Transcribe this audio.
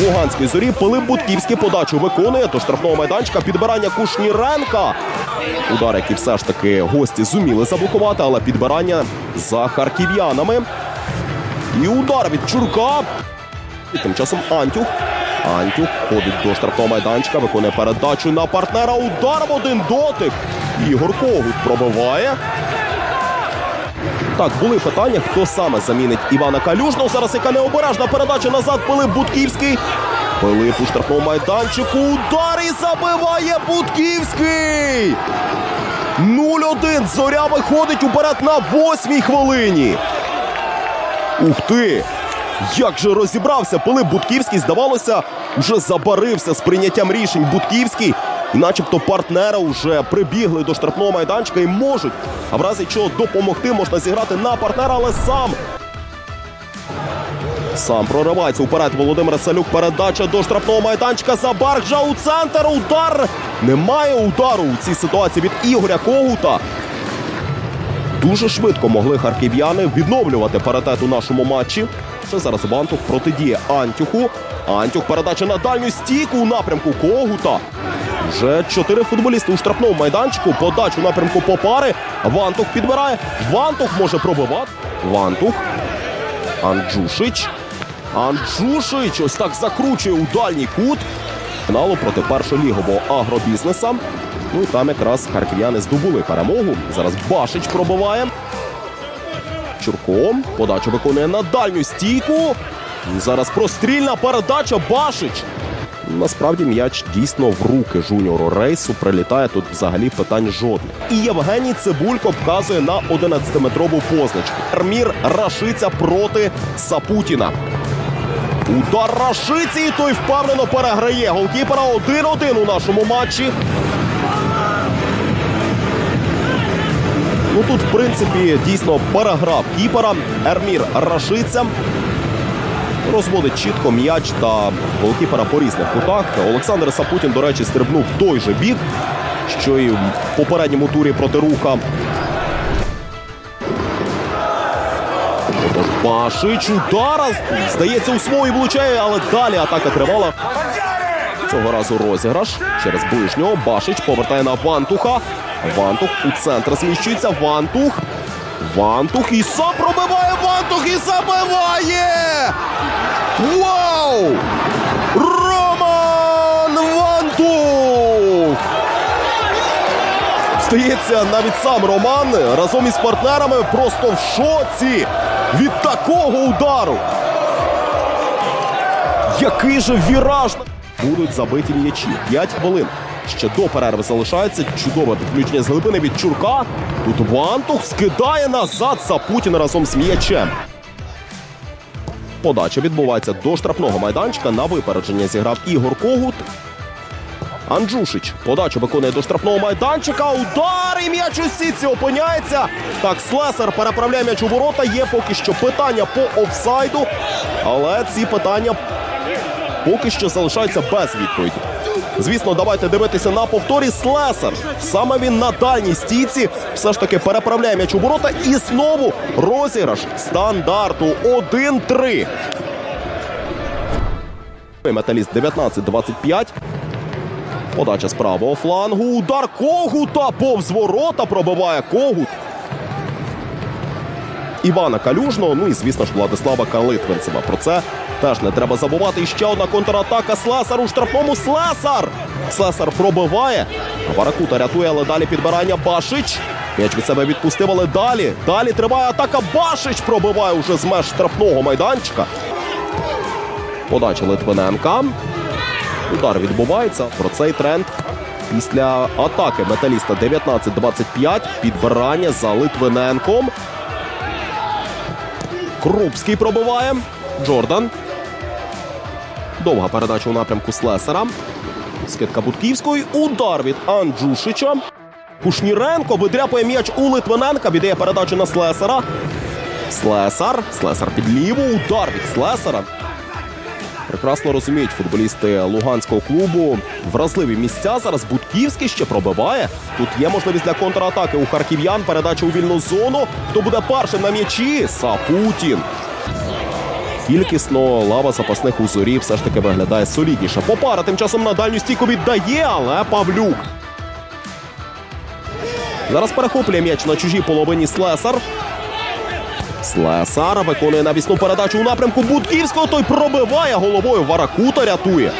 Луганської зорі. Пилип Будківський подачу виконує до штрафного майданчика. Підбирання Кушніренка. Удар, який все ж таки гості зуміли заблокувати, але підбирання за харків'янами. І удар від Чурка. І тим часом Антюх. Антюх ходить до штрафного майданчика, виконує передачу на партнера. Удар в один дотик. Ігор Когут пробиває. Так, були питання, хто саме замінить Івана Калюжного. Зараз яка необережна передача назад. Пилип Будківський. Пилип у штрафному майданчику. Удар і забиває Будківський. 0-1. Зоря виходить уперед на восьмій хвилині. Ух ти! Як же розібрався Пилип Будківський, здавалося, вже забарився з прийняттям рішень Будківський. І начебто партнери вже прибігли до штрафного майданчика і можуть, а в разі чого допомогти можна зіграти на партнера, але сам. Сам проривається уперед Володимир Салюк. Передача до штрафного майданчика. Забаржа у центр. Удар. Немає удару у цій ситуації від Ігоря Когута. Дуже швидко могли харків'яни відновлювати паритет у нашому матчі. Ще зараз Вантух протидіє Антюху. Антюх передача на дальню стійку у напрямку Когута. Вже чотири футболісти у штрафному майданчику. Подачу напрямку Попари. Вантух підбирає. Вантух може пробивати. Вантух. Анджушич. Анджушич ось так закручує у дальній кут. Фіналу проти першолігового агробізнеса. Ну і там якраз харків'яни здобули перемогу. Зараз Башич пробиває. Чурко. Подачу виконує на дальню стійку. Зараз прострільна передача Башич. Насправді м'яч дійсно в руки жуніору рейсу прилітає тут взагалі питань жодних. І Євгеній Цибулько вказує на 11-метрову позначку. Ермір Рашиця проти Сапутіна. Удар Рашиці, і той впевнено переграє голкіпера 1-1 у нашому матчі. Ну тут, в принципі, дійсно переграв кіпера. Ермір Рашиця. Розводить чітко м'яч та голкіпера по різних кутах. Олександр Сапутін, до речі, стрибнув той же бік, що і в попередньому турі проти руха. Башич удара. Здається, у свої влучає, але далі атака тривала. Цього разу розіграш через ближнього. Башич повертає на Вантуха. Вантух у центр зміщується. Вантух. Вантух і сам пробиває Вантух і забиває! Вау! Роман Вантух! Здається, навіть сам Роман разом із партнерами просто в шоці від такого удару. Який же віраж будуть забиті м'ячі. 5 хвилин. Ще до перерви залишається чудове підключення з глибини від Чурка. Тут Вантух скидає назад Сапутін разом з м'ячем. Подача відбувається до штрафного майданчика. На випередження зіграв Ігор Когут. Анджушич подачу виконує до штрафного майданчика. Удар і м'яч у сітці опиняється. Так, Слесар переправляє м'яч у ворота. Є поки що питання по офсайду. Але ці питання поки що залишаються без відповіді. Звісно, давайте дивитися на повторі. Слесар. Саме він на дальній стійці все ж таки переправляє м'яч у ворота. І знову розіграш стандарту 1-3. Металіст 19-25. Подача з правого флангу. Удар Когута повз ворота пробиває Когут. Івана Калюжного, ну і звісно ж Владислава Калитвинцева. Про це теж не треба забувати. І ще одна контратака Слесар у штрафному Слесар. Слесар пробиває. Баракута рятує, але далі підбирання Башич. М'яч від себе відпустив, але далі. Далі триває атака. Башич пробиває уже з меж штрафного майданчика. Подача Литвиненка. Удар відбувається. Про цей тренд після атаки металіста 19-25. Підбирання за Литвиненком. Крупський пробиває. Джордан. Довга передача у напрямку Слесара. Скидка Будківської. Удар від Анджушича. Кушніренко видряпує м'яч у Литвиненка. Віддає передачу на Слесара. Слесар. Слесар під ліву. Удар від Слесара. Прекрасно розуміють футболісти луганського клубу. Вразливі місця зараз Будківський ще пробиває. Тут є можливість для контратаки у харків'ян. Передача у вільну зону. Хто буде першим на м'ячі? Сапутін. Кількісно лава запасних узорів все ж таки виглядає солідніше. Попара тим часом на дальню стійку віддає, але Павлюк. Зараз перехоплює м'яч на чужій половині Слесар. Слесар виконує навісну передачу у напрямку Будківського. Той пробиває головою Варакута рятує.